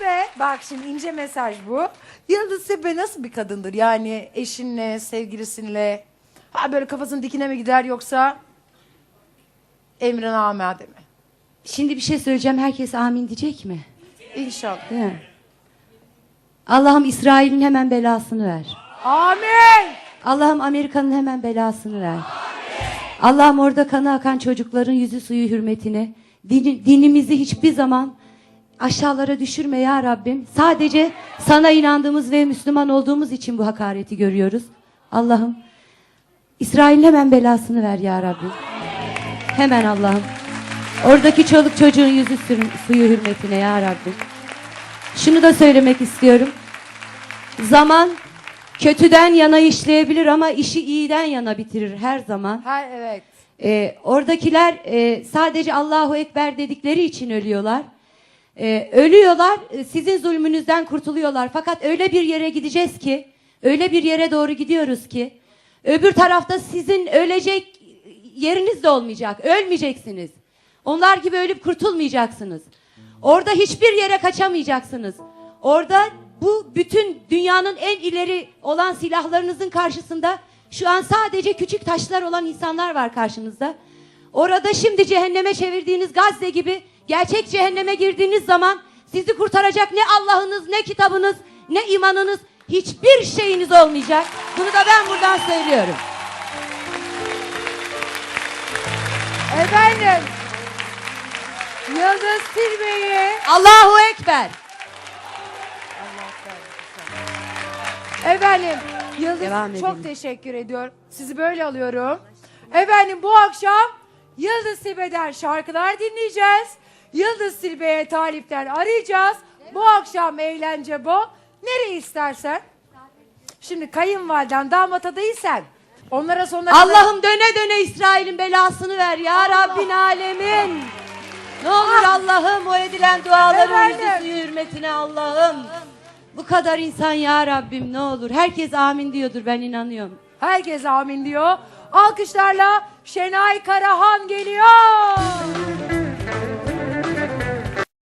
Tilbe, bak şimdi ince mesaj bu. Yıldız Tilbe nasıl bir kadındır? Yani eşinle, sevgilisinle, ha böyle kafasının dikine mi gider yoksa emrine amade mi? Şimdi bir şey söyleyeceğim. Herkes amin diyecek mi? İnşallah. Değil mi? Allah'ım İsrail'in hemen belasını ver. Amin. Allah'ım Amerika'nın hemen belasını ver. Allah'ım orada kanı akan çocukların yüzü suyu hürmetine din- dinimizi hiçbir zaman aşağılara düşürme ya Rabbim. Sadece sana inandığımız ve Müslüman olduğumuz için bu hakareti görüyoruz. Allah'ım İsrail'in hemen belasını ver ya Rabbim. Hemen Allah'ım. Oradaki çoluk çocuğun yüzü suyu hürmetine ya Rabbim. Şunu da söylemek istiyorum. Zaman kötüden yana işleyebilir ama işi iyiden yana bitirir her zaman. Ha evet. Ee, oradakiler e, sadece Allahu Ekber dedikleri için ölüyorlar. Ee, ölüyorlar, e, sizin zulmünüzden kurtuluyorlar. Fakat öyle bir yere gideceğiz ki, öyle bir yere doğru gidiyoruz ki, öbür tarafta sizin ölecek yeriniz de olmayacak, ölmeyeceksiniz. Onlar gibi ölüp kurtulmayacaksınız. Orada hiçbir yere kaçamayacaksınız. Orada bu bütün dünyanın en ileri olan silahlarınızın karşısında şu an sadece küçük taşlar olan insanlar var karşınızda. Orada şimdi cehenneme çevirdiğiniz Gazze gibi gerçek cehenneme girdiğiniz zaman sizi kurtaracak ne Allah'ınız ne kitabınız ne imanınız hiçbir şeyiniz olmayacak. Bunu da ben buradan söylüyorum. Efendim. Yıldız Tilbe'yi Allahu Ekber. Efendim Yıldız Devam çok edelim. teşekkür ediyorum. Sizi böyle alıyorum. Efendim bu akşam Yıldız Tilbe'den şarkılar dinleyeceğiz. Yıldız Tilbe'ye talipler arayacağız. Bu akşam eğlence bu. Nereye istersen. Şimdi kayınvaliden damat adayı sen. Onlara kadar- Allah'ım döne döne İsrail'in belasını ver ya Rabbin alemin. Ne olur Allah'ım o edilen duaların Efendim. hürmetine Allah'ım. Bu kadar insan ya Rabbim ne olur. Herkes amin diyordur ben inanıyorum. Herkes amin diyor. Alkışlarla Şenay Karahan geliyor.